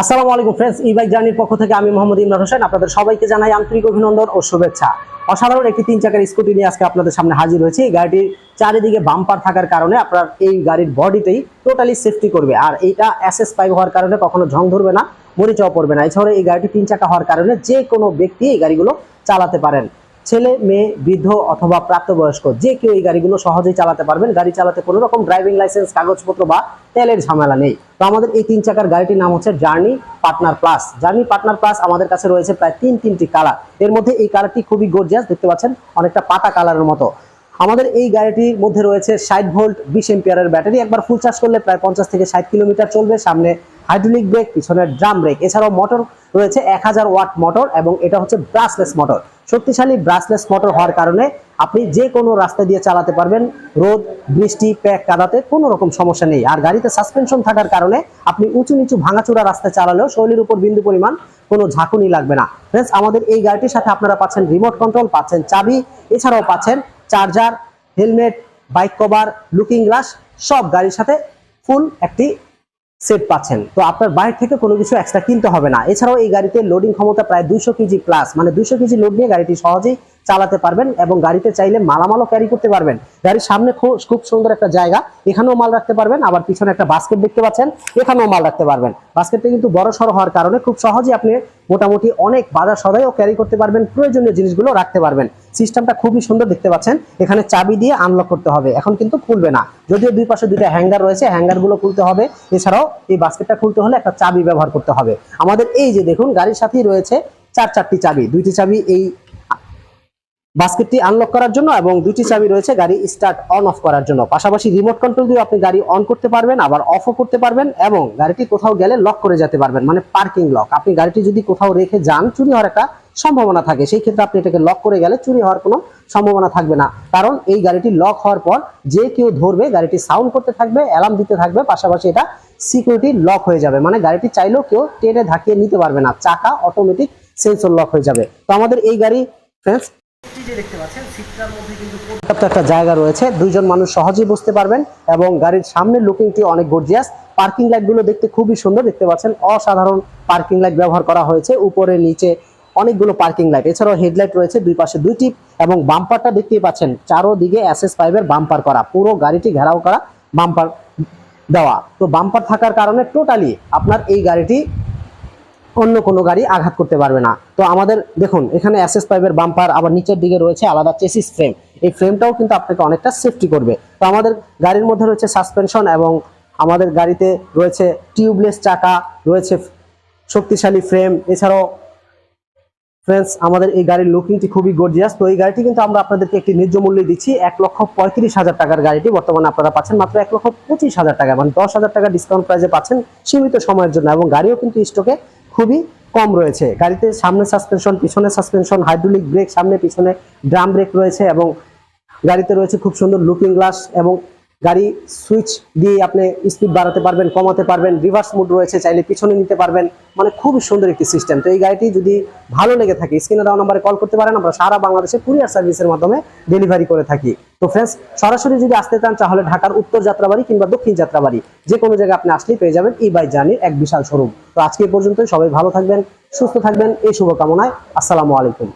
আসসালামু আলাইকুম ফ্রেন্ডস ই বাইক জার্নির পক্ষ থেকে আমি মোহাম্মদ ইমরান হোসেন আপনাদের সবাইকে জানাই আন্তরিক অভিনন্দন ও শুভেচ্ছা। অসাধারণ একটি তিন চাকার স্কুটি নিয়ে আজকে আপনাদের সামনে হাজির হয়েছি। এই গাড়িটির চারিদিকে বাম্পার থাকার কারণে আপনার এই গাড়ির বডিটাই টোটালি সেফটি করবে। আর এইটা এসএস পাইপ হওয়ার কারণে কখনো ঝং ধরবে না, মরিচাও পড়বে না। এছাড়া এই গাড়িটি তিন চাকা হওয়ার কারণে যে কোনো ব্যক্তি এই গাড়িগুলো চালাতে পারেন। ছেলে, মেয়ে, বৃদ্ধ অথবা প্রাপ্তবয়স্ক, যে কেউ এই গাড়িগুলো সহজেই চালাতে পারবেন। গাড়ি চালাতে কোনো রকম ড্রাইভিং লাইসেন্স কাগজপত্র বা তেলের ঝামেলা নেই। তো আমাদের এই তিন চাকার গাড়িটির নাম হচ্ছে journey partner plus journey partner plus আমাদের কাছে রয়েছে প্রায় তিন তিনটি কালারের মধ্যে এই কালারটি খুবই গর্জিয়াস দেখতে পাচ্ছেন? অনেকটা পাতা কালারের মতো। আমাদের এই গাড়িটির মধ্যে রয়েছে ষাট ভোল্ট বিশ এম্পিয়ারের ব্যাটারি একবার ফুল চার্জ করলে প্রায় পঞ্চাশ থেকে ষাট কিলোমিটার চলবে। সামনে হাইড্রোলিক ব্রেক পিছনে ড্রাম ব্রেক এছাড়াও মোটর রয়েছে এক হাজার ওয়াট মোটর এবং এটা হচ্ছে ব্রাসলেস মোটর শক্তিশালী ব্রাসলেস মোটর হওয়ার কারণে আপনি যে কোনো রাস্তা দিয়ে চালাতে পারবেন। রোদ, বৃষ্টি, প্যাক, কাদাতে কোনো রকম সমস্যা নেই। আর গাড়িতে সাসপেনশন থাকার কারণে আপনি উঁচু নিচু ভাঙাচোরা রাস্তায় চালালেও শৈলীর উপর বিন্দু পরিমাণ কোনো ঝাঁকুনি লাগবে না। ফ্রেন্ডস আমাদের এই গাড়িটির সাথে আপনারা পাচ্ছেন রিমোট কন্ট্রোল পাচ্ছেন চাবি, এছাড়াও পাচ্ছেন charger helmet bike cover looking glass সব গাড়ির সাথে ফুল একটি সেট পাচ্ছেন। তো আপনার বাইরে থেকে কোনো কিছু এক্সট্রা কিনতে হবে না। এছাড়াও এই গাড়িতে লোডিং ক্ষমতা প্রায় দুইশো কেজি প্লাস মানে দুইশো কেজি লোড নিয়ে গাড়িটি সহজেই চালাতে পারবেন এবং গাড়িতে চাইলে মালামালও ক্যারি করতে পারবেন। গাড়ির সামনে খুব সুন্দর একটা জায়গা, এখানেও মাল রাখতে পারবেন। আবার পিছনে একটা বাস্কেট দেখতে পাচ্ছেন, এখানেও মাল রাখতে পারবেন। বাস্কেটটা কিন্তু বড় সড়ো হওয়ার কারণে খুব সহজেই আপনি মোটামুটি অনেক বাজার সদাইও ক্যারি করতে পারবেন, প্রয়োজনীয় জিনিসগুলো রাখতে পারবেন। সিস্টেমটা খুবই সুন্দর দেখতে পাচ্ছেন। এখানে চাবি দিয়ে আনলক করতে হবে। এখন কিন্তু খুলবে না। যদিও দুই পাশে দুইটা হ্যাঙ্গার রয়েছে হ্যাঙ্গারগুলো খুলতে হবে। এছাড়াও এই বাস্কেটটা খুলতে হলে একটা চাবি ব্যবহার করতে হবে। আমাদের এই যে দেখুন, গাড়ির সাথেই রয়েছে চার চারটি চাবি। দুইটি চাবি এই বাস্কেটটি আনলক করার জন্য এবং দুটি চাবি রয়েছে গাড়ি স্টার্ট অন অফ করার জন্য। পাশাপাশি রিমোট কন্ট্রোল দিয়ে আপনি গাড়ি অন করতে পারবেন, আবার অফও করতে পারবেন এবং গাড়িটি কোথাও গেলে লক করে যেতে পারবেন। মানে পার্কিং লক আপনি গাড়িটি যদি কোথাও রেখে যান, চুরি হওয়ার একটা সম্ভাবনা থাকে। সেই ক্ষেত্রে আপনি এটাকে লক করে গেলে চুরি হওয়ার কোনো সম্ভাবনা থাকবে না। কারণ এই গাড়িটি লক হওয়ার পর যে কেউ ধরবে, গাড়িটি সাউন্ড করতে থাকবে অ্যালার্ম দিতে থাকবে, পাশাপাশি এটা সিকিউরিটি লক হয়ে যাবে। মানে গাড়িটি চাইলেও কেউ টেনে ধাকিয়ে নিতে পারবে না। চাকা অটোমেটিক সেন্সর লক হয়ে যাবে। তো আমাদের এই গাড়ি ফ্রেন্ডস একটা জায়গা রয়েছে। দুইজন মানুষ সহজেই বসতে পারবেন এবং গাড়ির সামনের লুকিংটি অনেক গর্জিয়াস পার্কিং লাইটগুলো দেখতে খুবই সুন্দর। দেখতে পাচ্ছেন, অসাধারণ পার্কিং লাইট ব্যবহার করা হয়েছে। উপরে, নিচে অনেকগুলো পার্কিং লাইট। এছাড়াও হেডলাইট রয়েছে দুই পাশে দুইটি এবং বাম্পারটা দেখতেই পাচ্ছেন, চারোদিকে এসএস ফাইভের বাম্পার করা, পুরো গাড়িটি ঘেরাও করা, বাম্পার দেওয়া। তো বাম্পার থাকার কারণে টোটালি আপনার এই গাড়িটি অন্য কোনো গাড়ি আঘাত করতে পারবে না। তো আমাদের, দেখুন, এখানে অ্যাসেস পাইপের বাম্পার আবার নিচের দিকে রয়েছে আলাদা চেসিস ফ্রেম এই ফ্রেমটাও কিন্তু আপনাকে অনেকটা সেফটি করবে। তো আমাদের গাড়ির মধ্যে রয়েছে সাসপেনশন এবং আমাদের গাড়িতে রয়েছে টিউবলেস চাকা, রয়েছে শক্তিশালী ফ্রেম এছাড়াও ফ্রেন্ডস আমাদের এই গাড়ির লুকিংটি খুবই গর্জিয়াস তো এই গাড়িটি কিন্তু আমরা আপনাদেরকে একটি ন্যায্য মূল্যে দিচ্ছি, এক লক্ষ পঁয়ত্রিশ হাজার টাকার গাড়িটি। বর্তমানে আপনারা পাচ্ছেন মাত্র এক লক্ষ পঁচিশ হাজার টাকা মানে দশ হাজার টাকা ডিসকাউন্ট প্রাইসে পাচ্ছেন সীমিত সময়ের জন্য। এবং গাড়িও কিন্তু স্টকে খুবই কম রয়েছে। গাড়িতে সামনে সাসপেনশন পিছনে সাসপেনশন হাইড্রোলিক ব্রেক সামনে পিছনে ড্রাম ব্রেক রয়েছে এবং গাড়িতে রয়েছে খুব সুন্দর লুকিং গ্লাস এবং গাড়ি সুইচ দিয়ে আপনি স্পিড বাড়াতে পারবেন, কমাতে পারবেন রিভার্স মুড রয়েছে, চাইলে পিছনে নিতে পারবেন। মানে খুবই সুন্দর একটি সিস্টেম তো এই গাড়িটি যদি ভালো লেগে থাকে স্ক্রিনে দেওয়া নাম্বারে কল করতে পারেন, আমরা সারা বাংলাদেশে কুরিয়ার সার্ভিসের মাধ্যমে ডেলিভারি করে থাকি। তো ফ্রেন্ডস সরাসরি যদি আসতে চান, তাহলে ঢাকার উত্তর যাত্রাবাড়ি কিংবা দক্ষিণ যাত্রাবাড়ি, যে কোনো জায়গায় আপনি আসলেই পেয়ে যাবেন এই বাইক জার্নির এক বিশাল শোরুম তো আজকে এই পর্যন্তই, সবাই ভালো থাকবেন, সুস্থ থাকবেন, এই শুভকামনায়, আসসালামু আলাইকুম।